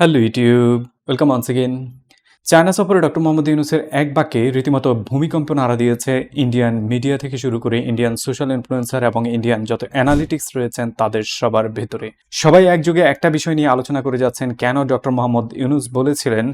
Hello YouTube welcome once again China সফরে doctor Mohammad ইউনুসের এক বাক্যে রীতিমতো ভূমিকম্প নাড়া দিয়েছে ইন্ডিয়ান মিডিয়া থেকে শুরু করে ইন্ডিয়ান সোশ্যাল ইনফ্লুয়েন্সার এবং ইন্ডিয়ান যত অ্যানালিটিক্স রয়েছেন তাদের সবার ভেতরে। সবাই একযোগে একটা বিষয় নিয়ে আলোচনা করে যাচ্ছেন, কেন ডক্টর মোহাম্মদ ইউনুস বলেছিলেন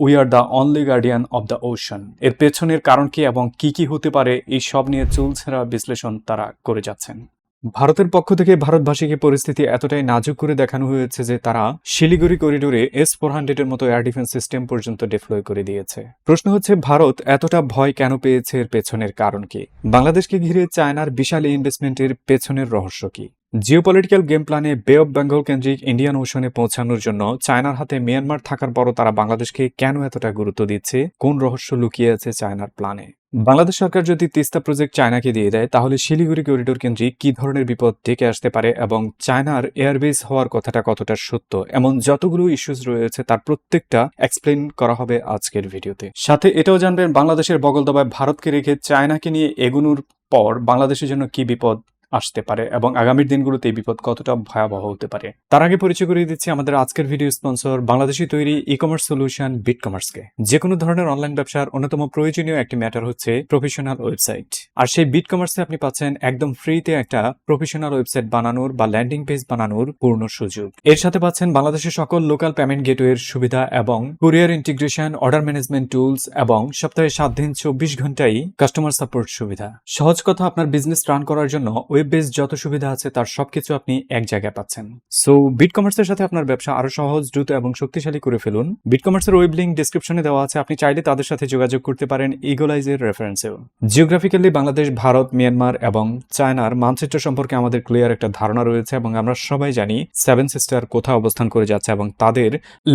we are the only guardian of the ocean এর পেছনের কারণ কি এবং কি কি হতে পারে, এই সব নিয়ে চুলছেরা বিশ্লেষণ তারা করে যাচ্ছেন। ভারতের পক্ষ থেকে ভারতবাসীকে পরিস্থিতি এতটাই নাজুক করে দেখানো হয়েছে যে তারা শিলিগুড়ি করিডোরে এস ফোর হান্ড্রেডের মতো এয়ার ডিফেন্স সিস্টেম পর্যন্ত ডিপ্লয় করে দিয়েছে। প্রশ্ন হচ্ছে, ভারত এতটা ভয় কেন পেয়েছে এর পেছনের কারণ কি? বাংলাদেশকে ঘিরে চায়নার বিশাল ইনভেস্টমেন্টের পেছনের রহস্য কি? জিওপলিটিক্যাল গেম প্ল্যানে বে অফ বেঙ্গল কেন্দ্রিক ইন্ডিয়ান ওশনে পৌঁছানোর জন্য চায়নার হাতে মিয়ানমার থাকার পরও তারা বাংলাদেশকে কেন এতটা গুরুত্ব দিচ্ছে? কোন রহস্য লুকিয়ে আছে চায়নার প্ল্যানে বাংলাদেশ সরকার যদি তিস্তা প্রজেক্ট চায়নাকে দিয়ে দেয়, তাহলে শিলিগুড়ি করিডোর কেন্দ্রিক কি ধরনের বিপদ ডেকে আসতে পারে এবং চায়নার এয়ারবেস হওয়ার কথাটা কতটা সত্য? এমন যতগুলো ইস্যুস রয়েছে, তার প্রত্যেকটা এক্সপ্লেন করা হবে আজকের ভিডিওতে। সাথে এটাও জানবেন, বাংলাদেশের বগলদবায় ভারতকে রেখে চায়নাকে নিয়ে এগুনোর পর বাংলাদেশের জন্য কি বিপদ আসতে পারে এবং আগামীর দিনগুলোতে এই বিপদ কতটা ভয়াবহ হতে পারে। তার আগে পরিচয় করিয়ে দিচ্ছি আমাদের আজকের ভিডিও স্পন্সর বাংলাদেশি তৈরি ই কমার্স সলিউশন বিট কমার্সকে যে কোনো ধরনের অনলাইন ব্যবসার অন্যতম প্রয়োজনীয় একটি ম্যাটার হচ্ছে প্রফেশনাল ওয়েবসাইট আর সেই বিট কমার্সে আপনি পাচ্ছেন একদম ফ্রিতে একটা প্রফেশনাল ওয়েবসাইট বানানোর বা ল্যান্ডিং পেজ বানানোর পূর্ণ সুযোগ। এর সাথে পাচ্ছেন বাংলাদেশের সকল লোকাল পেমেন্ট গেটওয়ের সুবিধা এবং courier integration order management tools এবং সপ্তাহে সাত দিন চব্বিশ ঘন্টাই কাস্টমার সাপোর্ট সুবিধা। সহজ কথা আপনার বিজনেস রান করার জন্য ওয়েব বেস যত সুবিধা আছে, তার সবকিছু আপনি এক জায়গায় পাচ্ছেন। সো বিট কমার্সের সাথে আপনার ব্যবসা আরও সহজ, দ্রুত এবং শক্তিশালী করে ফেলুন। বিট কমার্সের ওয়েব লিঙ্ক ডিসক্রিপশনে দেওয়া আছে। আপনি চাইলে তাদের সাথে যোগাযোগ করতে পারেন ইগোলাইজের রেফারেন্সেও জিওগ্রাফিক্যালি বাংলাদেশ, ভারত মিয়ানমার এবং চায়নার মানচিত্র সম্পর্কে আমাদের ক্লিয়ার একটা ধারণা রয়েছে এবং আমরা সবাই জানি সেভেন সিস্টার কোথায় অবস্থান করে যাচ্ছে এবং তাদের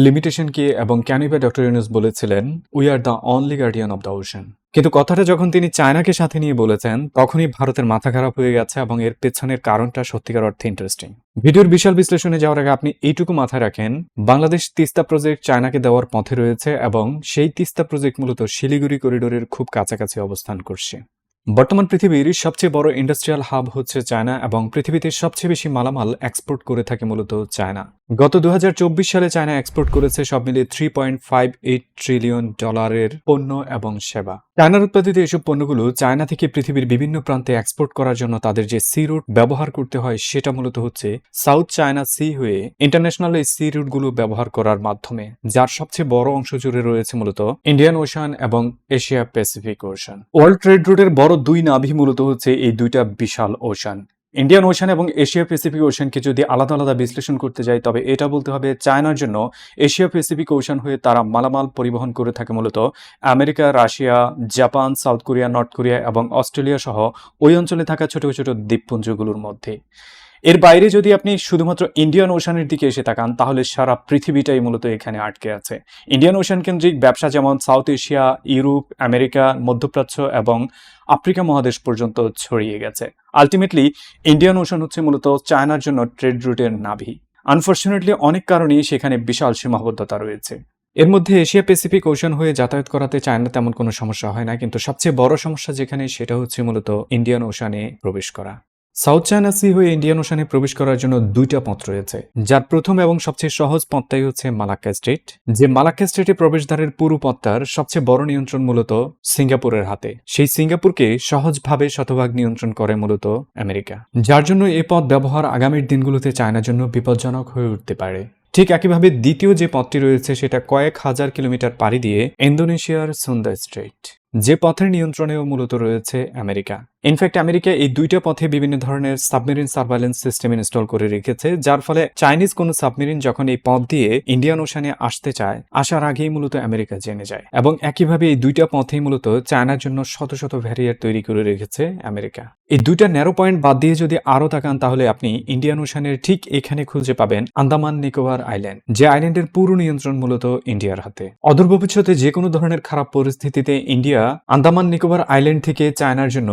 লিমিটেশন কি এবং ক্যানই বা ডক্টর ইউনুস বলেছিলেন we are the only guardian of the ocean কিন্তু কথাটা যখন তিনি চায়নাকে সাথে নিয়ে বলেছেন, তখনই ভারতের মাথা খারাপ হয়ে গেছে এবং এর পেছনের কারণটা সত্যিকার অর্থে ইন্টারেস্টিং ভিডিওর বিশাল বিশ্লেষণে যাওয়ার আগে আপনি এইটুকু মাথায় রাখেন, বাংলাদেশ তিস্তা প্রজেক্ট চায়নাকে দেওয়ার পথে রয়েছে এবং সেই তিস্তা প্রজেক্ট মূলত শিলিগুড়ি করিডোরের খুব কাছাকাছি অবস্থান করছে। বর্তমান পৃথিবীর সবচেয়ে বড় ইন্ডাস্ট্রিয়াল হাব হচ্ছে চায়না এবং পৃথিবীতে সবচেয়ে বেশি মালামাল এক্সপোর্ট করে থাকে মূলত চায়না। গত দু হাজার চব্বিশ সালে চায়না এক্সপোর্ট করেছে সব মিলিয়ে three point five eight trillion ডলারের পণ্য এবং সেবা। চায়নার উৎপাদিত এসব পণ্যগুলো চায়না থেকে পৃথিবীর বিভিন্ন প্রান্তে এক্সপোর্ট করার জন্য তাদের যে সি রুট ব্যবহার করতে হয়, সেটা মূলত হচ্ছে সাউথ চায়না সি হয়ে ইন্টারন্যাশনাল এই সি রুটগুলো ব্যবহার করার মাধ্যমে, যার সবচেয়ে বড় অংশ জুড়ে রয়েছে মূলত ইন্ডিয়ান ওশান এবং Asia Pacific ocean world trade রুটের বড় দুই নাভি মূলত হচ্ছে এই দুইটা বিশাল ওশান ইন্ডিয়ান ওশান এবং এশিয়া প্যাসিফিক ওশানকে যদি আলাদা আলাদা বিশ্লেষণ করতে যাই, তবে এটা বলতে হবে চায়নার জন্য এশিয়া প্যাসিফিক ওশান হয়ে তারা মালামাল পরিবহন করে থাকে মূলত। America, Russia, Japan, South Korea, North Korea এবং অস্ট্রেলিয়া সহ ওই অঞ্চলে থাকা ছোট ছোট দ্বীপপুঞ্জগুলোর মধ্যে। এর বাইরে যদি আপনি শুধুমাত্র ইন্ডিয়ান ওশানের দিকে এসে তাকান, তাহলে সারা পৃথিবীটাই মূলত এখানে আটকে আছে। ইন্ডিয়ান ওশান কেন্দ্রিক ব্যবসা যেমন সাউথ এশিয়া ইউরোপ আমেরিকা মধ্যপ্রাচ্য এবং আফ্রিকা মহাদেশ পর্যন্ত ছড়িয়ে গেছে। আলটিমেটলি ইন্ডিয়ান ওশন হচ্ছে মূলত চায়নার জন্য ট্রেড রুটের নাভি। আনফর্চুনেটলি অনেক কারণেই সেখানে বিশাল সীমাবদ্ধতা রয়েছে। এর মধ্যে এশিয়া প্যাসিফিক ওশন হয়ে যাতায়াত করাতে চায়না তেমন কোনো সমস্যা হয় না, কিন্তু সবচেয়ে বড় সমস্যা যেখানে সেটা হচ্ছে মূলত ইন্ডিয়ান ওশানে প্রবেশ করা। সাউথ চায়না সি হয়ে ইন্ডিয়ান ওশানে প্রবেশ করার জন্য দুইটা পথ রয়েছে। যার প্রথম এবং সবচেয়ে সহজ পথটাই হচ্ছে মালাক্কা স্ট্রেট, যে মালাক্কা স্ট্রেটে প্রবেশদ্বারের পুরো পথটার সবচেয়ে বড় নিয়ন্ত্রণ মূলত সিঙ্গাপুরের হাতে। সেই সিঙ্গাপুরকে সহজভাবে শতভাগ নিয়ন্ত্রণ করে মূলত আমেরিকা। যার জন্য এ পথ ব্যবহার আগামীর দিনগুলোতে চায়নার জন্য বিপজ্জনক হয়ে উঠতে পারে। ঠিক একইভাবে দ্বিতীয় যে পথটি রয়েছে সেটা কয়েক হাজার কিলোমিটার পাড়ি দিয়ে ইন্দোনেশিয়ার সুন্দা স্ট্রেট। যে পথের নিয়ন্ত্রণেও মূলত রয়েছে আমেরিকা। ইনফ্যাক্ট আমেরিকা এই দুইটা পথে বিভিন্ন ধরনের সাবমেরিন সার্ভাইলেন্স সিস্টেম ইনস্টল করে রেখেছে, যার ফলে চাইনিজ কোনো সাবমেরিন যখন এই পথ দিয়ে ইন্ডিয়ান ওশানে আসতে চায়, আসার আগেই মূলত আমেরিকা জেনে যায়। এবং একইভাবে এই দুইটা পথেই মূলত চায়নার জন্য শত শত ভ্যারিয়ার তৈরি করে রেখেছে আমেরিকা এই দুইটা ন্যারো পয়েন্ট বাদ দিয়ে যদি আরও তাকান, তাহলে আপনি ইন্ডিয়ান ওশানের ঠিক এখানে খুঁজে পাবেন আন্দামান নিকোবর আইল্যান্ড যে আইল্যান্ডের পুরো নিয়ন্ত্রণ মূলত ইন্ডিয়ার হাতে। অদূর ভবিষ্যতে যে কোনো ধরনের খারাপ পরিস্থিতিতে ইন্ডিয়া আন্দামান নিকোবর আইল্যান্ড থেকে চায়নার জন্য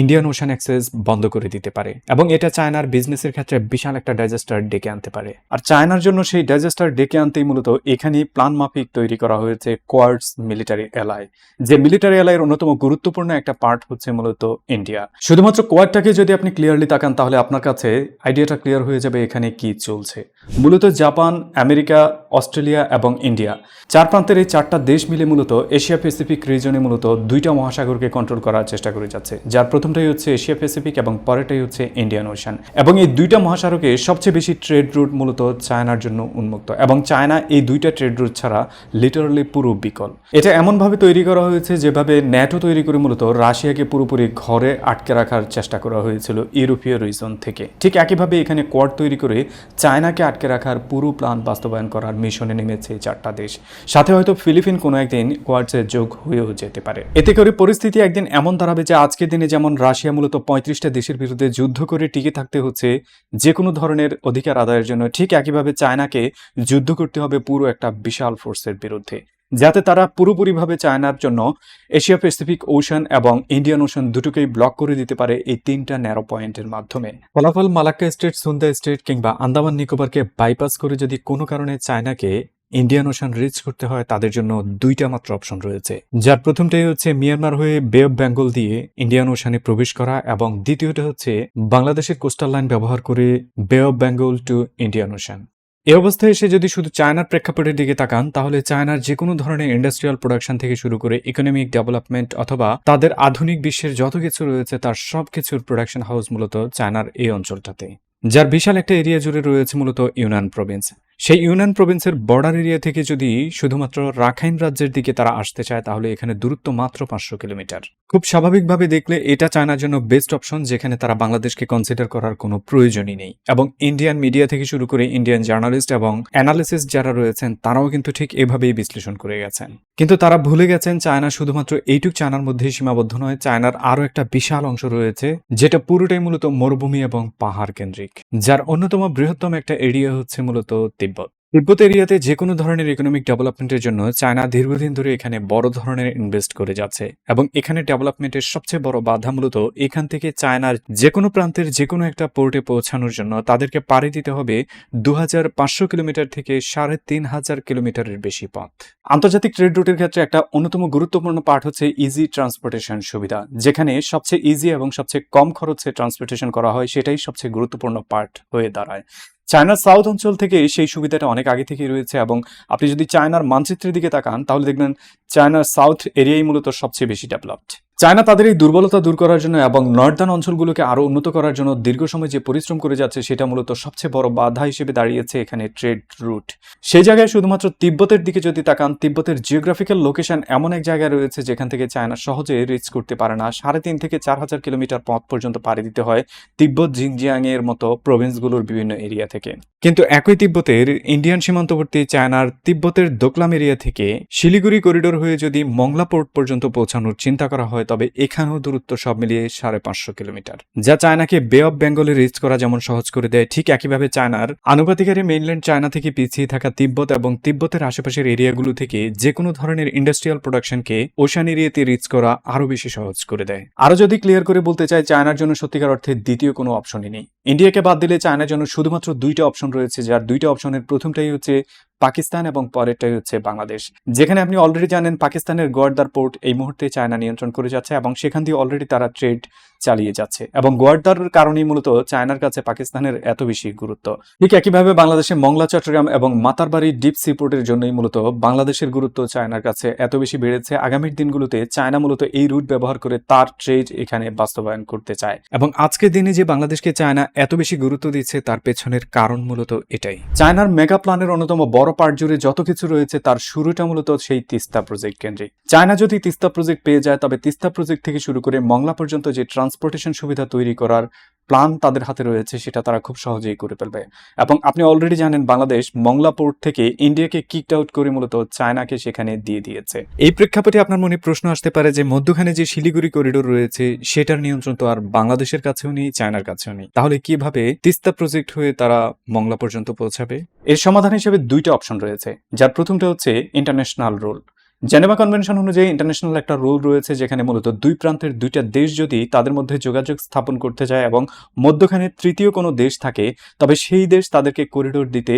ইন্ডিয়ান ওশান অ্যাক্সেস বন্ধ করে দিতে পারে এবং এটা চায়নার বিজনেসের ক্ষেত্রে বিশাল একটা ডাইজেস্টার ডেকে আনতে পারে। আর চায়নার জন্য সেই ডাইজেস্টার ডেকে আনতেই মূলত এখানেই প্ল্যান মাফিক তৈরি করা হয়েছে কোয়ার্ডস মিলিটারি এলাই যে মিলিটারি এলাইয়ের অন্যতম গুরুত্বপূর্ণ একটা পার্ট হচ্ছে মূলত ইন্ডিয়া শুধুমাত্র কোয়াডটাকে যদি আপনি ক্লিয়ারলি তাকান, তাহলে আপনার কাছে আইডিয়াটা ক্লিয়ার হয়ে যাবে এখানে কি চলছে। মূলত জাপান, আমেরিকা, অস্ট্রেলিয়া এবং ইন্ডিয়া। চার প্রান্তের এই চারটা দেশ মিলে মূলত এশিয়া প্যাসিফিক রিজনে মূলত দুইটা মহাসাগরকে কন্ট্রোল করার চেষ্টা করে যাচ্ছে। যার প্রথমটাই হচ্ছে এশিয়া প্যাসিফিক এবং পরেরটাই হচ্ছে ইন্ডিয়ান ওশান। এবং এই দুইটা মহাসাগরকে সবচেয়ে বেশি ট্রেড রুট মূলত চায়নার জন্য উন্মুক্ত। এবং চায়না এই দুইটা ট্রেড রুট ছাড়া লিটারালি পুরো বিকল। এটা এমনভাবে তৈরি করা হয়েছে যেভাবে ন্যাটো তৈরি করে মূলত রাশিয়াকে পুরোপুরি ঘরে আটকে রাখার চেষ্টা করা হয়েছিল ইউরোপীয় রিজন থেকে। ঠিক একইভাবে এখানে কোয়াড তৈরি করে চায়নাকে আটকে রাখার পুরো প্ল্যান বাস্তবায়ন করার মিশনে নেমেছে এই চারটা দেশ। সাথে হয়তো ফিলিপিন কোনো একদিন কোয়াডসে যোগ হয়েও যেতে পারে। এতে করে পরিস্থিতি একদিন এমন দাঁড়াবে যে আজকের দিনে যেমন রাশিয়া মূলত পঁয়ত্রিশটা দেশের বিরুদ্ধে যুদ্ধ করে টিকে থাকতে হচ্ছে যে কোনো ধরনের অধিকার আদায়ের জন্য ঠিক একইভাবে চায়নাকে যুদ্ধ করতে হবে পুরো একটা বিশাল ফোর্সের বিরুদ্ধে। যাতে তারা পুরোপুরিভাবে চায়নার জন্য এশিয়া প্যাসিফিক ওশান এবং ইন্ডিয়ান ওশান দুটোকেই ব্লক করে দিতে পারে এই তিনটা ন্যারো পয়েন্টের মাধ্যমে। ফলাফল মালাক্কা স্টেট, সুন্দা স্টেট কিংবা আন্দামান নিকোবরকে বাইপাস করে যদি কোনো কারণে চায়নাকে ইন্ডিয়ান ওশান রিচ করতে হয়, তাদের জন্য দুইটা মাত্র অপশন রয়েছে। যার প্রথমটাই হচ্ছে মিয়ানমার হয়ে বে অফ বেঙ্গল দিয়ে ইন্ডিয়ান ওশানে প্রবেশ করা এবং দ্বিতীয়টা হচ্ছে বাংলাদেশের কোস্টাল লাইন ব্যবহার করে bay of Bengal to Indian ocean এ অবস্থায় এসে যদি শুধু চায়নার প্রেক্ষাপটের দিকে তাকান, তাহলে চায়নার যে কোনো ধরনের ইন্ডাস্ট্রিয়াল প্রোডাকশন থেকে শুরু করে ইকোনমিক ডেভেলপমেন্ট অথবা তাদের আধুনিক বিশ্বের যত কিছু রয়েছে, তার সব কিছুর প্রোডাকশন হাউস মূলত চায়নার এই অঞ্চলটাতে। যার বিশাল একটা এরিয়া জুড়ে রয়েছে মূলত ইউনান প্রভিন্স। সেই ইউনান প্রভিন্সের বর্ডার এরিয়া থেকে যদি শুধুমাত্র রাখাইন রাজ্যের দিকে তারা আসতে চায়, তাহলে এখানে দূরত্ব মাত্র পাঁচশো কিলোমিটার। খুব স্বাভাবিকভাবে দেখলে এটা চায়নার জন্য বেস্ট অপশন, যেখানে তারা বাংলাদেশকে কনসিডার করার কোনো প্রয়োজনই নেই। এবং ইন্ডিয়ান মিডিয়া থেকে শুরু করে ইন্ডিয়ান জার্নালিস্ট এবং অ্যানালিসিস যারা রয়েছেন, তারাও কিন্তু ঠিক এভাবেই বিশ্লেষণ করে গেছেন। কিন্তু তারা ভুলে গেছেন চায়না শুধুমাত্র এইটুক চায়নার মধ্যেই সীমাবদ্ধ নয়, চায়নার আরও একটা বিশাল অংশ রয়েছে, যেটা পুরোটাই মূলত মরুভূমি এবং পাহাড় কেন্দ্রিক, যার অন্যতম বৃহত্তম একটা এরিয়া হচ্ছে মূলত তিব্বত। তিব্বত এরিয়াতে যে কোনো ধরনের ইকোনমিক ডেভেলপমেন্টের জন্য চায়না দীর্ঘদিন ধরে এখানে বড় ধরনের ইনভেস্ট করে যাচ্ছে এবং এখানে ডেভেলপমেন্টের সবচেয়ে বড় বাধা মূলত এখান থেকে চায়নার যে কোনো প্রান্তের যে কোনো একটা পোর্টে পৌঁছানোর জন্য তাদেরকে পাড়ি দিতে হবে দু হাজার পাঁচশো কিলোমিটার থেকে সাড়ে তিন হাজার কিলোমিটারের বেশি পথ। আন্তর্জাতিক ট্রেড রুটের ক্ষেত্রে একটা অন্যতম গুরুত্বপূর্ণ পার্ট হচ্ছে ইজি ট্রান্সপোর্টেশন সুবিধা, যেখানে সবচেয়ে ইজি এবং সবচেয়ে কম খরচে ট্রান্সপোর্টেশন করা হয় সেটাই সবচেয়ে গুরুত্বপূর্ণ পার্ট হয়ে দাঁড়ায়। চায়নার সাউথ অঞ্চল থেকে সেই সুবিধাটা অনেক আগে থেকেই রয়েছে এবং আপনি যদি চায়নার মানচিত্রের দিকে তাকান, তাহলে দেখবেন চায়নার সাউথ এরিয়াই মূলত সবচেয়ে বেশি ডেভেলপড। চায়না তাদের এই দুর্বলতা দূর করার জন্য এবং নর্দার্ন অঞ্চলগুলোকে আরও উন্নত করার জন্য দীর্ঘ সময় যে পরিশ্রম করে যাচ্ছে, সেটা মূলত সবচেয়ে বড় বাধা হিসেবে দাঁড়িয়েছে এখানে ট্রেড রুট। সেই জায়গায় শুধুমাত্র তিব্বতের দিকে যদি তাকান, তিব্বতের জিওগ্রাফিক্যাল লোকেশন এমন এক জায়গায় রয়েছে যেখান থেকে চায়না সহজে রিচ করতে পারে না। সাড়ে তিন থেকে চার হাজার কিলোমিটার পথ পর্যন্ত পাড়ি দিতে হয় তিব্বত জিনজিয়াং এর মতো প্রভিন্সগুলোর বিভিন্ন এরিয়া থেকে। কিন্তু একই তিব্বতের ইন্ডিয়ান সীমান্তবর্তী চায়নার তিব্বতের দোকলাম এরিয়া থেকে শিলিগুড়ি করিডোর হয়ে যদি মংলা পোর্ট পর্যন্ত পৌঁছানোর চিন্তা করা হয় তবে এখানেও দূরত্ব সব মিলিয়ে সাড়ে পাঁচশো কিলোমিটার। যা চায়নাকে বে অফ বেঙ্গলে রিচ করা যেমন সহজ করে দেয়, ঠিক একইভাবে চায়নার আনুপাতিকারী মেইনল্যান্ড চায়না থেকে পিছিয়ে থাকা তিব্বত এবং তিব্বতের আশেপাশের এরিয়াগুলো থেকে যে কোনো ধরনের ইন্ডাস্ট্রিয়াল প্রোডাকশনকে ওশান এরিয়াতে রিচ করা আরও বেশি সহজ করে দেয়। আরও যদি ক্লিয়ার করে বলতে চাই, চায়নার জন্য সত্যিকার অর্থে দ্বিতীয় কোনো অপশনই নেই। ইন্ডিয়াকে বাদ দিলে চায়নার জন্য শুধুমাত্র দুইটা অপশন রয়েছে, যার দুইটা অপশনের প্রথমটাই হচ্ছে পাকিস্তান এবং পরেরটাই হচ্ছে বাংলাদেশ। যেখানে আপনি অলরেডি জানেন পাকিস্তানের গোয়ার্দার পোর্ট এই মুহূর্তে চায়না নিয়ন্ত্রণ করে যাচ্ছে এবং সেখান দিয়ে অলরেডি তারা ট্রেড চালিয়ে যাচ্ছে। এবং গোয়ার্দার কারণেই মূলত চায়নার কাছে পাকিস্তানের এত বেশি গুরুত্ব। ঠিক একইভাবে বাংলাদেশে মংলা, চট্টগ্রাম এবং মাতারবাড়ি ডিপ সি পোর্টের জন্যই মূলত বাংলাদেশের গুরুত্ব চায়নার কাছে এত বেশি বেড়েছে। আগামীর দিনগুলোতে চায়না মূলত এই রুট ব্যবহার করে তার ট্রেড এখানে বাস্তবায়ন করতে চায়। এবং আজকের দিনে যে বাংলাদেশকে চায়না এত বেশি গুরুত্ব দিচ্ছে, তার পেছনের কারণ মূলত এটাই। চায়নার মেগা প্ল্যানের অন্যতম বড় পার্ট জুড়ে যত কিছু রয়েছে, তার শুরুটা মূলত সেই তিস্তা প্রজেক্ট কেন্দ্রিক। চায়না যদি তিস্তা প্রজেক্ট পেয়ে যায়, তবে তিস্তা প্রজেক্ট থেকে শুরু করে মংলা পর্যন্ত যে ট্রান্সপোর্টেশন সুবিধা তৈরি করার প্ল্যান তাদের হাতে রয়েছে, সেটা তারা খুব সহজেই করে ফেলবে। এবং আপনি অলরেডি জানেন, বাংলাদেশ মংলা পোর্ট থেকে ইন্ডিয়াকে কিকড আউট করে মূলত চায়নাকে সেখানে দিয়ে দিয়েছে। এই প্রেক্ষাপটে আপনার মনে প্রশ্ন আসতে পারে যে, মধ্যখানে যে শিলিগুড়ি করিডোর রয়েছে, সেটার নিয়ন্ত্রণ তো আর বাংলাদেশের কাছেও নেই, চায়নার কাছেও নেই। তাহলে কীভাবে তিস্তা প্রজেক্ট হয়ে তারা মংলা পর্যন্ত পৌঁছাবে? এর সমাধান হিসেবে দুইটা অপশন রয়েছে, যার প্রথমটা হচ্ছে ইন্টারন্যাশনাল রুল জেনেভা কনভেনশন অনুযায়ী ইন্টারন্যাশনাল একটা রুল রয়েছে যেখানে মূলত দুই প্রান্তের দুইটা দেশ যদি তাদের মধ্যে যোগাযোগ স্থাপন করতে যায় এবং মধ্যখানে তৃতীয় কোনো দেশ থাকে, তবে সেই দেশ তাদেরকে করিডোর দিতে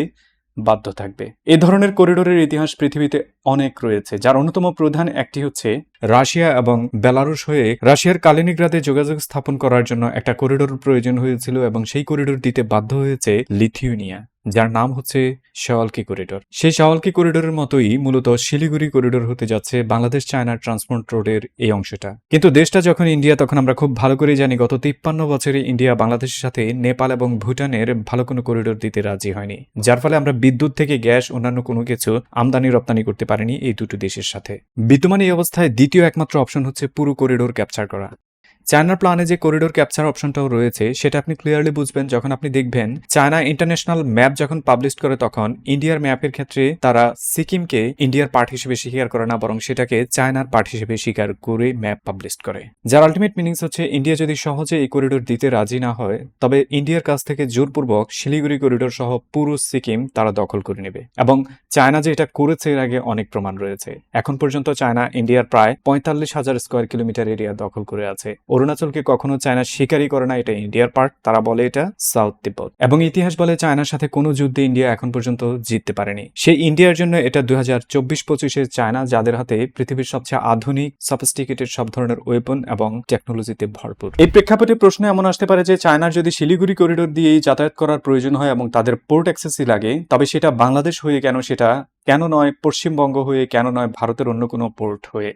বাধ্য থাকবে। এ ধরনের করিডোরের ইতিহাস পৃথিবীতে অনেক রয়েছে, যার অন্যতম প্রধান একটি হচ্ছে রাশিয়া এবং বেলারুশ হয়ে রাশিয়ার কালিনিগ্রাদে যোগাযোগ স্থাপন করার জন্য একটা করিডোর প্রয়োজন হয়েছিল এবং সেই করিডোর দিতে বাধ্য হয়েছে লিথিউনিয়া। যার নাম হচ্ছে শাওয়ালকি করিডোর। সেই শাওয়ালকি করিডোরের মতোই মূলত শিলিগুড়ি করিডোর হতে যাচ্ছে বাংলাদেশ চায়না ট্রান্সপোর্ট রোডের এই অংশটা। কিন্তু দেশটা যখন ইন্ডিয়া, তখন আমরা খুব ভালো করে জানি গত তিপ্পান্ন বছরে ইন্ডিয়া বাংলাদেশের সাথে নেপাল এবং ভুটানের ভালো কোনো করিডোর দিতে রাজি হয়নি। যার ফলে আমরা বিদ্যুৎ থেকে গ্যাস, অন্যান্য কোনো কিছু আমদানি রপ্তানি করতে পারিনি এই দুটো দেশের সাথে। বিদ্যমান এই অবস্থায় দ্বিতীয় একমাত্র অপশন হচ্ছে পুরো করিডোর ক্যাপচার করা। চায়নার প্ল্যানে যে করিডোর ক্যাপচার অপশনটাও রয়েছে, সেটা আপনি ক্লিয়ারলি বুঝবেন যখন আপনি দেখবেন, চায়না ইন্টারন্যাশনাল ম্যাপ যখন পাবলিশ করে তখন ইন্ডিয়ার ম্যাপের ক্ষেত্রে তারা সিকিমকে ইন্ডিয়ার পার্ট হিসেবে স্বীকার করে না, বরং সেটাকে চায়নার পার্ট হিসেবে স্বীকার করে ম্যাপ পাবলিশ করে। যার আলটিমেট মিনিংস হচ্ছে ইন্ডিয়া যদি সহজে এই করিডোর দিতে রাজি না হয়, তবে ইন্ডিয়ার কাছ থেকে জোরপূর্বক শিলিগুড়ি করিডোর সহ পুরো সিকিম তারা দখল করে নেবে। এবং চায়না যে এটা করেছে, এর আগে অনেক প্রমাণ রয়েছে। এখন পর্যন্ত চায়না ইন্ডিয়ার প্রায় পঁয়তাল্লিশ হাজার স্কোয়ার কিলোমিটার এরিয়া দখল করে আছে। অরুণাচলকে কখনো চায়না স্বীকারই করে না, এটা ইন্ডিয়ার পার্ট তারা বলে এটা সাউথ তিব্বত এবং ইতিহাস বলে চায়নার সাথে কোনো যুদ্ধে ইন্ডিয়া এখন পর্যন্ত জিততে পারেনি। সেই ইন্ডিয়ার জন্য এটা দুই হাজার চব্বিশ পঁচিশে চায়না, যাদের হাতে পৃথিবীর সবচেয়ে আধুনিক সফিস্টিকেটেড সব ধরনের ওয়েপন এবং টেকনোলজিতে ভরপুর। এই প্রেক্ষাপটে প্রশ্ন এমন আসতে পারে যে, চায়নার যদি শিলিগুড়ি করিডোর দিয়েই যাতায়াত করার প্রয়োজন হয় এবং তাদের পোর্ট অ্যাক্সেসই লাগে, তবে সেটা বাংলাদেশ হয়ে কেন, সেটা কেন নয়, পশ্চিমবঙ্গ হয়ে কেন নয়, ভারতের অন্য কোনো পোর্ট হয়ে।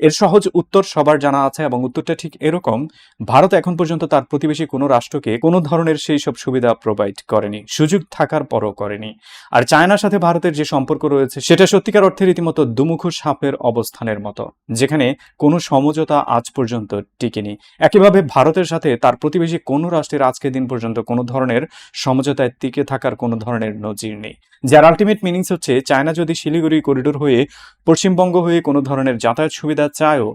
এর সহজ উত্তর সবার জানা আছে এবং উত্তরটা ঠিক এরকম, ভারত এখন পর্যন্ত তার প্রতিবেশী কোনো রাষ্ট্রকে কোনো ধরনের সেই সব সুবিধা প্রোভাইড করেনি, সুযোগ থাকার পরও করেনি। আর চায়নার সাথে ভারতের যে সম্পর্ক রয়েছে, সেটা সত্যিকার অর্থে রীতিমতো দুমুখো সাপের অবস্থানের মতো, যেখানে কোনো সমঝোতা আজ পর্যন্ত টিকেনি। একইভাবে ভারতের সাথে তার প্রতিবেশী কোনো রাষ্ট্রের আজকের দিন পর্যন্ত কোনো ধরনের সমঝোতায় টিকে থাকার কোনো ধরনের নজির নেই। যার আলটিমেট মিনিংস হচ্ছে, চায়না যদি শিলিগুড়ি করিডোর হয়ে পশ্চিমবঙ্গ হয়ে কোনো ধরনের যাতায়াত সুবিধা চায়ও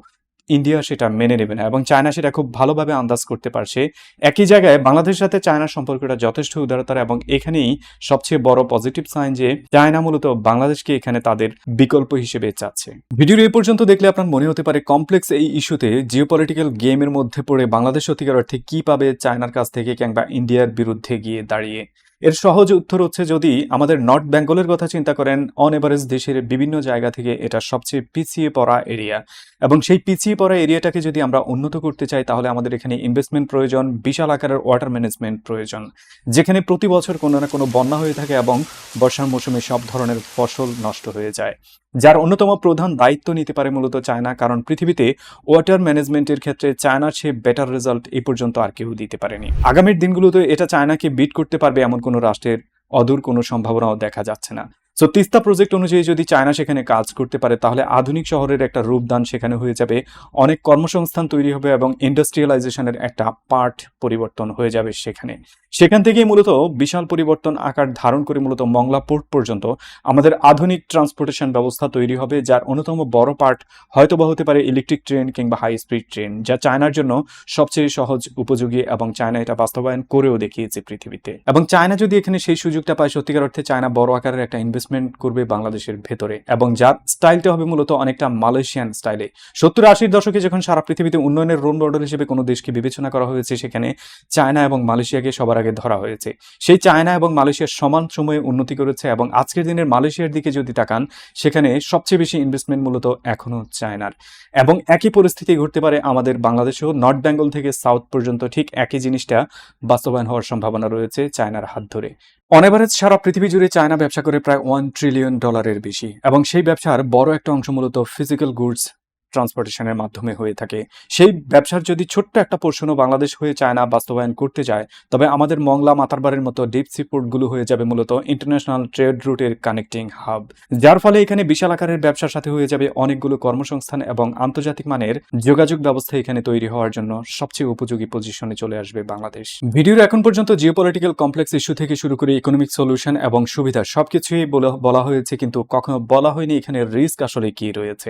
ইন্ডিয়া সেটা মেনে নেবে না এবং চায়না সেটা খুব ভালোভাবে আন্দাজ করতে পারছে। একই জায়গায় বাংলাদেশের সাথে চায়নার সম্পর্কটা যথেষ্ট উদারতার এবং এখানেই সবচেয়ে বড় পজিটিভ সাইন যে চায়না মূলত বাংলাদেশকে এখানে তাদের বিকল্প হিসেবে চাচ্ছে। ভিডিওর এই পর্যন্ত দেখলে আপনার মনে হতে পারে কমপ্লেক্স এই ইস্যুতে জিও জিওপলিটিক্যাল গেমের মধ্যে পড়ে বাংলাদেশ সত্যিকার অর্থে কি পাবে চায়নার কাছ থেকে কিংবা ইন্ডিয়ার বিরুদ্ধে গিয়ে দাঁড়িয়ে। এর সহজ উত্তর হচ্ছে যদি আমাদের নর্থ বেঙ্গলের কথা চিন্তা করেন অন এভারেজ দেশের বিভিন্ন জায়গা থেকে এটা সবচেয়ে পিছিয়ে পড়া এরিয়া এবং সেই পিছিয়ে পড়া এরিয়াটাকে যদি আমরা উন্নত করতে চাই, তাহলে আমাদের এখানে ইনভেস্টমেন্ট প্রয়োজন, বিশাল আকারের ওয়াটার ম্যানেজমেন্ট প্রয়োজন। যেখানে প্রতি বছর কোনো না কোনো বন্যা হয়ে থাকে এবং বর্ষার মৌসুমে সব ধরনের ফসল নষ্ট হয়ে যায়। যার অন্যতম প্রধান দায়িত্ব নিতে পারে মূলত চায়না, কারণ পৃথিবীতে ওয়াটার ম্যানেজমেন্টের ক্ষেত্রে চায়নার সে বেটার রেজাল্ট এই পর্যন্ত আর কেউ দিতে পারেনি। আগামীর দিনগুলোতে এটা চায়নাকে বিট করতে পারবে এমন কোনো রাষ্ট্রের অদূর কোনো সম্ভাবনাও দেখা যাচ্ছে না। সো তিস্তা প্রজেক্ট অনুযায়ী যদি চায়না সেখানে কাজ করতে পারে, তাহলে আধুনিক শহরের একটা রূপদান সেখানে হয়ে যাবে। অনেক কর্মসংস্থান তৈরি হবে এবং ইন্ডাস্ট্রিয়ালাইজেশনের একটা পার্ট পরিবর্তন হয়ে যাবে সেখানে। সেখান থেকেই মূলত বিশাল পরিবর্তন আকার ধারণ করে মূলত মংলা পোর্ট পর্যন্ত আমাদের আধুনিক ট্রান্সপোর্টেশন ব্যবস্থা তৈরি হবে, যার অন্যতম বড় পার্ট হয়তো বা হতে পারে ইলেকট্রিক ট্রেন কিংবা হাই স্পিড ট্রেন যা চায়নার জন্য সবচেয়ে সহজ উপযোগী এবং চায়না এটা বাস্তবায়ন করেও দেখিয়েছে পৃথিবীতে। এবং চায়না যদি এখানে সেই সুযোগটা পায়, সত্যিকার অর্থে চায়না বড় আকারের একটা ইনভেস্টমেন্ট করবে বাংলাদেশের ভেতরে এবং যার স্টাইলটা হবে মূলত অনেকটা মালয়েশিয়ান স্টাইলে সত্তর আশির দশকে যখন সারা পৃথিবীতে উন্নয়নের রোল মডেল হিসেবে কোনো দেশকে বিবেচনা করা হয়েছে, সেখানে চায়না এবং মালয়েশিয়াকে সবার আগে ধরা হয়েছে। সেই চায়না এবং মালয়েশিয়ার সমান সময়ে উন্নতি করেছে এবং আজকের দিনের মালয়েশিয়ার দিকে যদি তাকান, সেখানে সবচেয়ে বেশি ইনভেস্টমেন্ট মূলত এখনও চায়নার। এবং একই পরিস্থিতি ঘটতে পারে আমাদের বাংলাদেশেও। নর্থ বেঙ্গল থেকে সাউথ পর্যন্ত ঠিক একই জিনিসটা বাস্তবায়ন হওয়ার সম্ভাবনা রয়েছে চায়নার হাত ধরে। অন এভারেজ সারা পৃথিবী জুড়ে চায়না ব্যবসা করে প্রায় ওয়ান ট্রিলিয়ন ডলারের বেশি, এবং সেই ব্যবসার বড় একটা অংশ মূলত ফিজিক্যাল গুডস ট্রান্সপোর্টেশনের মাধ্যমে হয়ে থাকে। সেই ব্যবসার যদি ছোট্ট একটা পোর্শনও বাংলাদেশ হয়ে চায়না বাস্তবায়ন করতে যায়, তবে আমাদের মংলা মাতারবাড়ির মতো ডিপ সি পোর্টগুলো হয়ে যাবে মূলত ইন্টারন্যাশনাল ট্রেড রুটের কানেক্টিং হাব যার ফলে এখানে বিশাল আকারের ব্যবসার সাথে হয়ে যাবে অনেকগুলো কর্মসংস্থান এবং আন্তর্জাতিক মানের যোগাযোগ ব্যবস্থা এখানে তৈরি হওয়ার জন্য সবচেয়ে উপযোগী পজিশনে চলে আসবে বাংলাদেশ। ভিডিওর এখন পর্যন্ত জিওপলিটিক্যাল কমপ্লেক্স ইস্যু থেকে শুরু করে ইকোনমিক সলিউশন এবং সুবিধা সবকিছুই বলা হয়েছে, কিন্তু কখনো বলা হয়নি এখানে রিস্ক আসলে কি রয়েছে।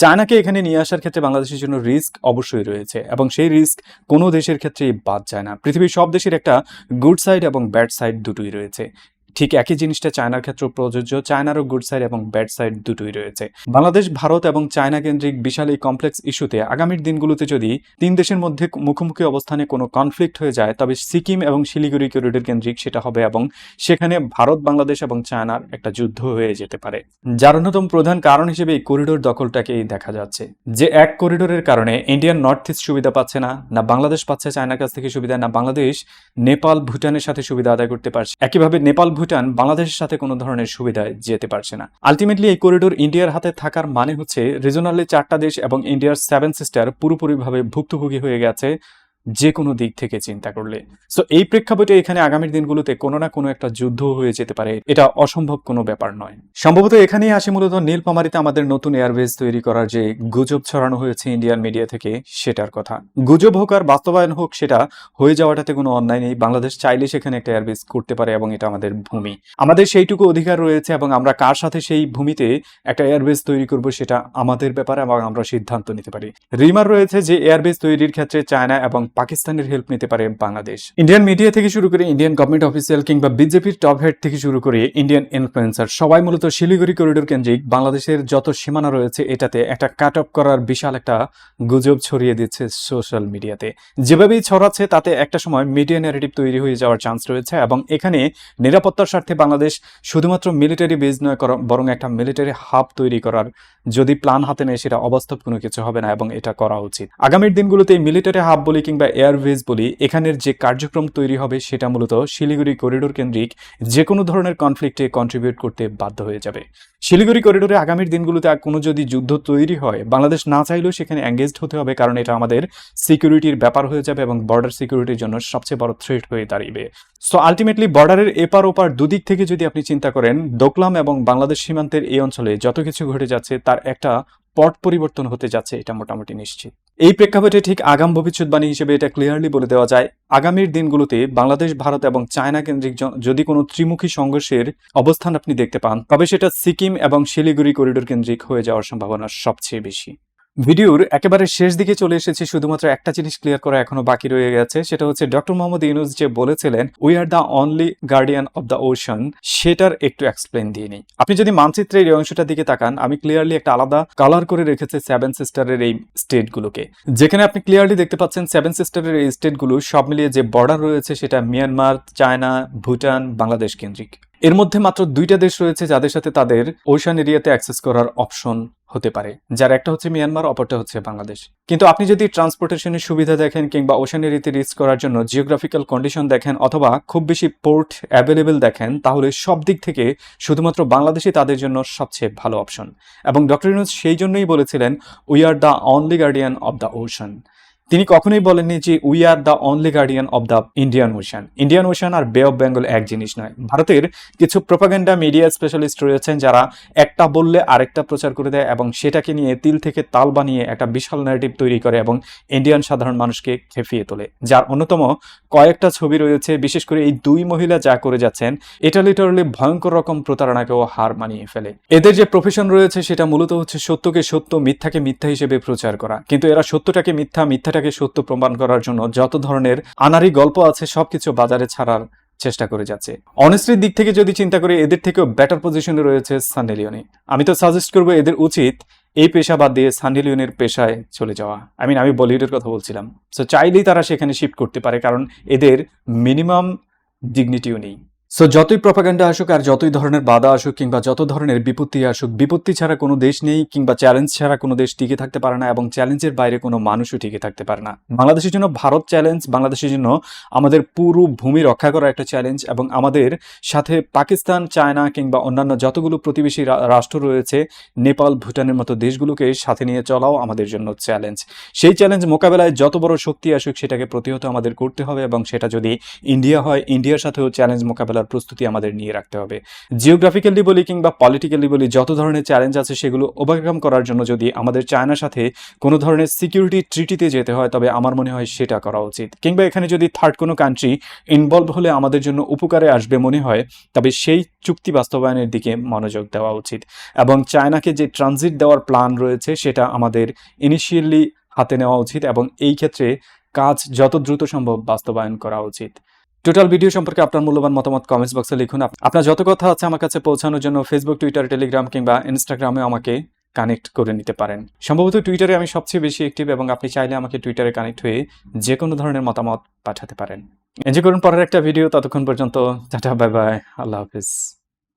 চায়নাকে এখানে নিয়ে আসার ক্ষেত্রে বাংলাদেশের জন্য রিস্ক অবশ্যই রয়েছে এবং সেই রিস্ক কোনো দেশের ক্ষেত্রেই বাদ যায় না। পৃথিবীর সব দেশের একটা গুড সাইড এবং ব্যাড সাইড দুটোই রয়েছে। ঠিক একই জিনিসটা চায়নার ক্ষেত্রেও প্রযোজ্য। চায়নারও গুড সাইড এবং ব্যাড সাইড দুটোই রয়েছে। বাংলাদেশ, ভারত এবং চায়না কেন্দ্রিক বিশাল এই কমপ্লেক্স ইস্যুতে আগামীর দিনগুলোতে যদি তিন দেশের মধ্যে মুখোমুখি অবস্থানে কোনো কনফ্লিক্ট হয়ে যায়, তবে সিকিম এবং শিলিগুড়ি করিডোর কেন্দ্রিক সেটা হবে এবং সেখানে ভারত, বাংলাদেশ এবং চায়নার একটা যুদ্ধ হয়ে যেতে পারে। যার অন্যতম প্রধান কারণ হিসেবে এই করিডোর দখলটাকেই দেখা যাচ্ছে। যে এক করিডোরের কারণে ইন্ডিয়ান নর্থ ইস্ট সুবিধা পাচ্ছে না না বাংলাদেশ পাচ্ছে চায়নার কাছ থেকে সুবিধা, না বাংলাদেশ, নেপাল, ভুটানের সাথে সুবিধা আদায় করতে পারছে। একইভাবে নেপাল ভুটান বাংলাদেশের সাথে কোনো ধরনের সুবিধায় যেতে পারছে না। আলটিমেটলি এই করিডোর ইন্ডিয়ার হাতে থাকার মানে হচ্ছে রিজনালি চারটা দেশ এবং ইন্ডিয়ার সেভেন সিস্টার পুরোপুরিভাবে ভুক্তভোগী হয়ে গেছে। যে কোনো দিক থেকে চিন্তা করলে। সো এই প্রেক্ষাপটে এখানে আগামীর দিনগুলোতে কোনো না কোনো একটা যুদ্ধ হয়ে যেতে পারে, এটা অসম্ভব কোনো ব্যাপার নয়। সম্ভবত এখানেই আসে মূলত নীলপামারিতে আমাদের নতুন এয়ারবেস তৈরি করার যে গুজব ছড়ানো হয়েছে ইন্ডিয়ান মিডিয়া থেকে, সেটার কথা। গুজব হোক আর বাস্তবায়ন হোক, সেটা হয়ে যাওয়াটাতে কোনো অন্যায় নেই। বাংলাদেশ চাইলে সেখানে একটা এয়ারবেস করতে পারে এবং এটা আমাদের ভূমি। আমাদের সেইটুকু অধিকার রয়েছে এবং আমরা কার সাথে সেই ভূমিতে একটা এয়ারবেস তৈরি করব, সেটা আমাদের ব্যাপারে এবং আমরা সিদ্ধান্ত নিতে পারি। রিমার রয়েছে যে এয়ারবেস তৈরির ক্ষেত্রে চায়না এবং পাকিস্তানের হেল্প নিতে পারে বাংলাদেশ। ইন্ডিয়ান মিডিয়া থেকে শুরু করে ইন্ডিয়ান গভর্নমেন্ট অফিসিয়াল কিংবা বিজেপির টপ হেড থেকে শুরু করে ইন্ডিয়ান ইনফ্লুয়েন্সার সবাই মূলত শিলিগুড়ি করিডোর কেন্দ্রিক বাংলাদেশের যত সীমানা রয়েছে এটাতে একটা কাট অফ করার বিশাল একটা গুজব ছড়িয়ে দিচ্ছে সোশ্যাল মিডিয়াতে যেভাবেই ছড়াচ্ছে তাতে একটা সময় মিডিয়া ন্যারেটিভ তৈরি হয়ে যাওয়ার চান্স রয়েছে এবং এখানে নিরাপত্তার স্বার্থে বাংলাদেশ শুধুমাত্র মিলিটারি বেজ নয় বরং একটা মিলিটারি হাব তৈরি করার যদি প্ল্যান হাতে নেয় সেটা অবাস্তব কোনো কিছু হবে না এবং এটা করা উচিত। আগামীর দিনগুলোতে মিলিটারি হাব বলি কিংবা এয়ারবেজ বলি, এখানের যে কার্যক্রম তৈরি হবে সেটা মূলত শিলিগুড়ি করিডোর কেন্দ্রিক যে কোনো ধরনের কনফ্লিক্টে কন্ট্রিবিউট করতে বাধ্য হয়ে যাবে। শিলিগুড়ি করিডোরে আগামীর দিনগুলোতে কোনো যদি যুদ্ধ তৈরি হয়, বাংলাদেশ না চাইলেও সেখানে এঙ্গেজড হতে হবে কারণ এটা আমাদের সিকিউরিটির ব্যাপার হয়ে যাবে এবং বর্ডার সিকিউরিটির জন্য সবচেয়ে বড় থ্রেট হয়ে দাঁড়িয়ে সো আলটিমেটলি বর্ডারের এপার ওপার দুদিক থেকে যদি আপনি চিন্তা করেন, দোকলাম এবং বাংলাদেশ সীমান্তের এই অঞ্চলে যত কিছু ঘটে যাচ্ছে, তার একটা পট পরিবর্তন হতে যাচ্ছে, এটা মোটামুটি নিশ্চিত। এই প্রেক্ষাপটে ঠিক আগাম ভবিষ্যৎবাণী হিসেবে এটা ক্লিয়ারলি বলে দেওয়া যায়। আগামীর দিনগুলোতে বাংলাদেশ, ভারত এবং চায়না কেন্দ্রিক যদি কোনো ত্রিমুখী সংঘর্ষের অবস্থান আপনি দেখতে পান, তবে সেটা সিকিম এবং শিলিগুড়ি করিডোর কেন্দ্রিক হয়ে যাওয়ার সম্ভাবনা সবচেয়ে বেশি। ভিডিওর একেবারে শেষ দিকে চলে এসেছি, শুধুমাত্র একটা জিনিস ক্লিয়ার করা এখনও বাকি রয়ে গেছে, সেটা হচ্ছে ডক্টর মোহাম্মদ ইউনুস যে বলেছিলেন we are the only guardian of the ocean সেটার একটু এক্সপ্লেন দিয়ে নিই। আপনি যদি মানচিত্রের এই অংশটার দিকে তাকান, আমি ক্লিয়ারলি একটা আলাদা কালার করে রেখেছি সেভেন সিস্টারের এই স্টেটগুলোকে যেখানে আপনি ক্লিয়ারলি দেখতে পাচ্ছেন সেভেন সিস্টারের এই স্টেটগুলো সব মিলিয়ে যে বর্ডার রয়েছে, সেটা মিয়ানমার চায়না ভুটান বাংলাদেশ কেন্দ্রিক এর মধ্যে মাত্র দুইটা দেশ রয়েছে, যাদের সাথে তাদের ওশান এরিয়াতে অ্যাক্সেস করার অপশন হতে পারে, যার একটা হচ্ছে মিয়ানমার, অপরটা হচ্ছে বাংলাদেশ। কিন্তু আপনি যদি ট্রান্সপোর্টেশনের সুবিধা দেখেন কিংবা ওশানের রীতি রিস্ক করার জন্য জিওগ্রাফিক্যাল কন্ডিশন দেখেন অথবা খুব বেশি পোর্ট অ্যাভেলেবেল দেখেন, তাহলে সব দিক থেকে শুধুমাত্র বাংলাদেশই তাদের জন্য সবচেয়ে ভালো অপশন এবং ডক্টর ইউনুস সেই জন্যই বলেছিলেন we are the only guardian of the ocean তিনি কখনোই বলেননি যে we are the only guardian of the Indian ocean Indian ocean R bay of Bengal এক জিনিস নয়। ভারতের কিছু প্রোপাগেন্ডা মিডিয়া স্পেশালিস্ট রয়েছেন যারা একটা বললে আরেকটা প্রচার করে দেয় এবং সেটাকে নিয়ে তিল থেকে তাল বানিয়ে একটা বিশাল ন্যারেটিভ তৈরি করে এবং ইন্ডিয়ান সাধারণ মানুষকে খেপিয়ে তোলে। যার অন্যতম কয়েকটা ছবি রয়েছে, বিশেষ করে এই দুই মহিলা যা করে যাচ্ছেন, এটা লিটারালি ভয়ঙ্কর রকম প্রতারণাকেও হার মানিয়ে ফেলে। এদের যে প্রফেশন রয়েছে, সেটা মূলত হচ্ছে সত্যকে সত্য, মিথ্যাকে মিথ্যা হিসেবে প্রচার করা। কিন্তু এরা সত্যটাকে মিথ্যা, মিথ্যাটাকে সত্য প্রমাণ করার জন্য যত ধরনের আনারি গল্প আছে, সবকিছু বাজারে ছাড়ার চেষ্টা করে যাচ্ছে। অনেস্টির দিক থেকে যদি চিন্তা করি, এদের থেকেও বেটার পজিশনে রয়েছে লিওনি আমি তো সাজেস্ট করব এদের উচিত এই পেশা বাদ দিয়ে সান্ডি লিওনের পেশায় চলে যাওয়া। আই মিন আমি বলিউডের কথা বলছিলাম। সো চাইলেই তারা সেখানে শিফট করতে পারে, কারণ এদের মিনিমাম ডিগনিটিও নেই। সো যতই প্রপাগান্ডা আসুক আর যতই ধরনের বাধা আসুক কিংবা যত ধরনের বিপত্তি আসুক, বিপত্তি ছাড়া কোনো দেশ নেই কিংবা চ্যালেঞ্জ ছাড়া কোনো দেশ টিকে থাকতে পারে না এবং চ্যালেঞ্জের বাইরে কোনো মানুষও টিকে থাকতে পারে না। বাংলাদেশের জন্য ভারত চ্যালেঞ্জ বাংলাদেশের জন্য আমাদের পুরো ভূমি রক্ষা করা একটা চ্যালেঞ্জ এবং আমাদের সাথে পাকিস্তান, চায়না কিংবা অন্যান্য যতগুলো প্রতিবেশী রাষ্ট্র রয়েছে, নেপাল, ভুটানের মতো দেশগুলোকে সাথে নিয়ে চলাও আমাদের জন্য চ্যালেঞ্জ সেই চ্যালেঞ্জ মোকাবেলায় যত বড় শক্তি আসুক, সেটাকে প্রতিহত আমাদের করতে হবে এবং সেটা যদি ইন্ডিয়া হয় ইন্ডিয়ার সাথেও চ্যালেঞ্জ মোকাবেলার প্রস্তুতি আমাদের নিয়ে রাখতে হবে। জিওগ্রাফিক্যালি বলি কিংবা পলিটিক্যালি বলি, যত ধরনের চ্যালেঞ্জ আছে সেগুলো ওভারকাম করার জন্য যদি আমাদের চায়নার সাথে কোনো ধরনের সিকিউরিটি ট্রিটিতে যেতে হয়, তবে আমার মনে হয় সেটা করা উচিত। কিংবা এখানে যদি থার্ড কোনো কান্ট্রি ইনভলভ হলে আমাদের জন্য উপকারে আসবে মনে হয়, তবে সেই চুক্তি বাস্তবায়নের দিকে মনোযোগ দেওয়া উচিত। এবং চায়নাকে যে ট্রানজিট দেওয়ার প্ল্যান রয়েছে, সেটা আমাদের ইনিশিয়ালি হাতে নেওয়া উচিত এবং এই ক্ষেত্রে কাজ যত দ্রুত সম্ভব বাস্তবায়ন করা উচিত। টোটাল ভিডিও সম্পর্কে আপনার মূল্যবান মতামত কমেন্টস বক্সে লিখুন। আপনার যত কথা আছে আমার কাছে পৌঁছানোর জন্য ফেসবুক টুইটার টেলিগ্রাম কিংবা ইনস্টাগ্রামে আমাকে কানেক্ট করে নিতে পারেন। সম্ভবত টুইটারে আমি সবচেয়ে বেশি অ্যাক্টিভ এবং আপনি চাইলে আমাকে টুইটারে কানেক্ট হয়ে যে কোনো ধরনের মতামত পাঠাতে পারেন। এনজয় করুন পরের একটা ভিডিও ততক্ষণ পর্যন্ত, টাটা বাই বাই আল্লাহ হাফিজ।